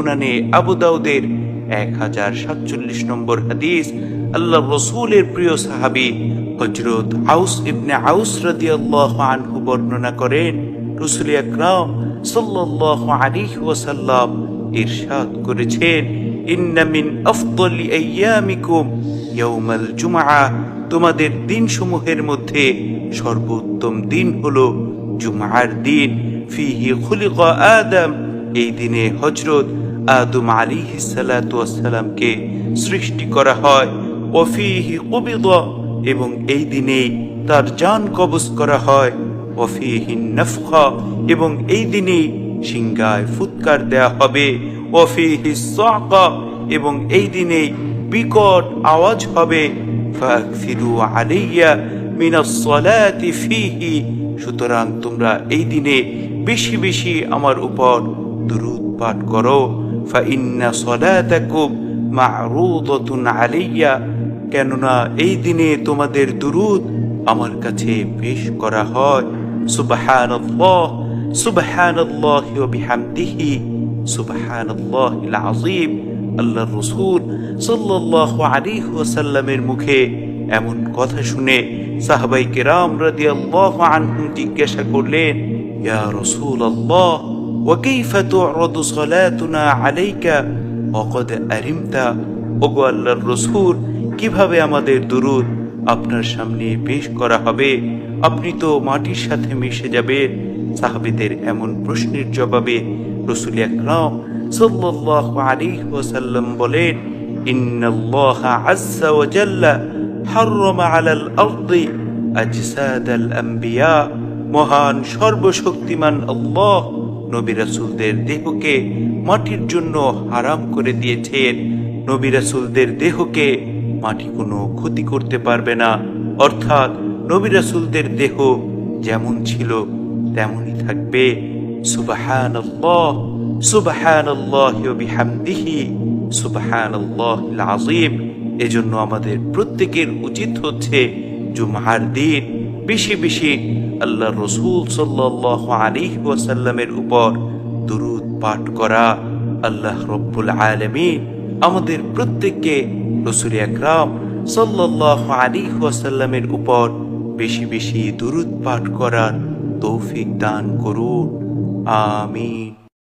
সুনানে আবু দাউদের এক হাজার সাতচল্লিশ নম্বর হাদিস আল্লাহ রসুলের প্রিয় সাহাবি হজরত আউস ইবনে আউস রাদিয়াল্লাহু আনহু বর্ণনা করেন, রসুল আকরাম সাল্লাল্লাহু আলাইহি ওয়াসাল্লাম ইরশাদ করেছেন আইয়ামিকুম ইয়াউমাল জুমআ তোমাদের মধ্যে সর্বোত্তম দিন হলো জুমআর দিন। ফিহি খুলিকা আদম, এই দিনে হজরত আদম আলাইহিস সালাতু সৃষ্টি করা হয়। এবং এই দিনেই তার জান কবজ করা হয়। এবং এই দিনেই সিংগায় ফুৎকার দেয়া হবে। এবং এই দিনেই বিকট আওয়াজ হবে। সুতরাং তোমরা এই দিনে বেশি বেশি আমার উপর দুরূদ পাঠ করো। কেননা এই দিনে তোমাদের দুরূদ আমার কাছে পেশ করা হয়। সুবহানাল্লাহ সুবহানাল্লাহ ওয়া বিহামদিহি, সুবহানাল্লাহিল আযীম। আল্লাহর রাসূল সাল্লাল্লাহু আলাইহি ওয়াসাল্লামের মুখে এমন কথা শুনে সাহাবাই কেরাম রাদিয়াল্লাহু আনহুম জিজ্ঞাসা করলেন, ইয়া রাসূলুল্লাহ ওয়া কাইফা তু'রাদু সালাতুনা আলাইকা ওয়াকাদ ওগো আল্লাহর রাসূল, কীভাবে আমাদের দুরূদ আপনার সামনে পেশ করা হবে? আপনি তো মাটির সাথে মিশে যাবেন। সাহাবীদের এমন প্রশ্নের জবাবে রসুল আকরাম সাল্লাল্লাহু আলাইহি ওয়াসাল্লাম বলেন, ইন্নাল্লাহা আযজা ওয়া জাল্লা হাররামা আলাল আরদি আজসাদাল আম্বিয়া। মহান সর্বশক্তিমান আল্লাহ নবী রাসূলদের দেহকে মাটির জন্য হারাম করে দিয়েছেন। নবী রাসূলদের দেহকে মাটি কোনো ক্ষতি করতে পারবে না। অর্থাৎ নবী রাসূলদের দেহ যেমন ছিল, তেমনই থাকবে। এজন্য আমাদের প্রত্যেকের উচিত হচ্ছে জুমার দিন বেশি বেশি আল্লাহ রসুল সাল্লাল্লাহু আলাইহি ওয়াসাল্লামের উপর দুরূদ পাঠ করা আল্লাহ রব্বুল আলামিন আমাদের প্রত্যেককে রসুল আকরাম সাল্লাল্লাহু আলাইহি ওয়াসাল্লামের উপর বেশি বেশি দুরূদ পাঠ করার তৌফিক দান করুন। আমিন।